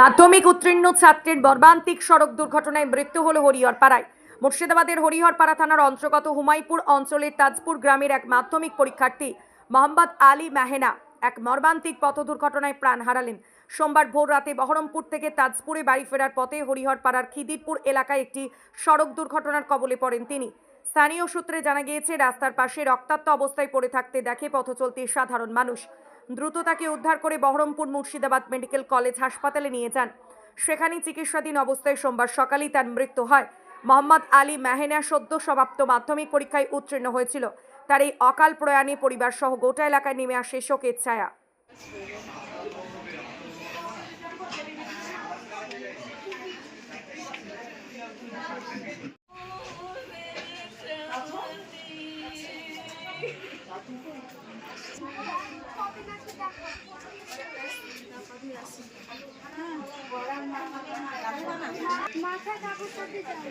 মাধ্যমিক উত্তীর্ণ ছাত্রের মর্মান্তিক সড়ক দুর্ঘটনায় মৃত্যু হল হরিহরপাড়ায়। মুর্শিদাবাদের হরিহরপাড়া থানার অন্তর্গত হুমাইপুর অঞ্চলের তাজপুর গ্রামের এক মাধ্যমিক পরীক্ষার্থী মোহাম্মদ আলী মাহেনা এক মর্মান্তিক পথ দুর্ঘটনায় প্রাণ হারালেন। সোমবার ভোর রাতে বহরমপুর থেকে তাজপুরে বাড়ি ফেরার পথে হরিহরপাড়ার খিদিরপুর এলাকায় একটি সড়ক দুর্ঘটনার কবলে পড়েন তিনি। স্থানীয় সূত্রে জানা গিয়েছে, রাস্তার পাশে রক্তাক্ত অবস্থায় পড়ে থাকতে দেখে পথ চলতি সাধারণ মানুষ। দ্রুত তাকে উদ্ধার করে বহরমপুর মুর্শিদাবাদ মেডিকেল কলেজ হাসপাতালে নিয়ে যান সেখানে চিকিৎসাধীন অবস্থায় সোমবার সকালেই তার মৃত্যু হয় মোহাম্মদ আলী মেহেনা সদ্য সমাপ্ত মাধ্যমিক পরীক্ষায় উত্তীর্ণ হয়েছিল তার এই অকাল প্রয়াণে পরিবার সহ গোটা এলাকায় নেমে আসে শোকের ছায়া মাথায় কাপড়টা দিতে হবে।